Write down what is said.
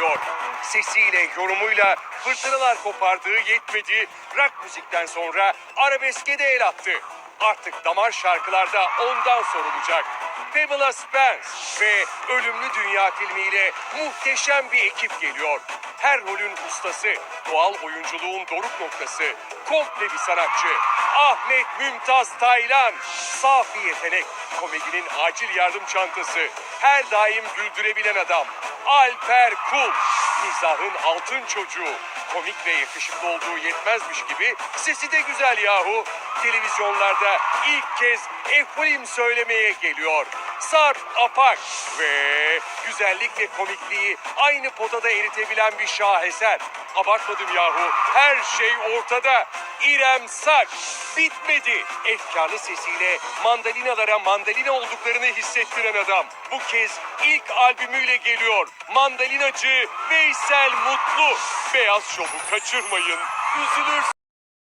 geliyor. Sesiyle, yorumuyla fırtınalar kopardığı yetmedi. Rock müzikten sonra arabeske de el attı. Artık damar şarkılarda ondan sorulacak. Pamela Spence ve Ölümlü Dünya filmiyle muhteşem bir ekip geliyor. Her rolün ustası, doğal oyunculuğun doruk noktası, komple bir sanatçı. Ahmet Mümtaz Taylan, safi yetenek, komedinin acil yardım çantası, her daim güldürebilen adam. Alper Kul, mizahın altın çocuğu. Komik ve yakışıklı olduğu yetmezmiş gibi sesi de güzel yahu. Televizyonlarda ilk kez Efolim söylemeye geliyor. Sarp Apak ve güzellik ve komikliği aynı potada eritebilen bir şaheser. Abartmadım yahu. Her şey ortada. İrem Sak bitmedi. Efkarlı sesiyle mandalinalara mandalina olduklarını hissettiren adam. Bu kez ilk albümüyle geliyor. Mandalinacı Veysel Mutlu. Beyaz Şov'u kaçırmayın. Üzülürsünüz.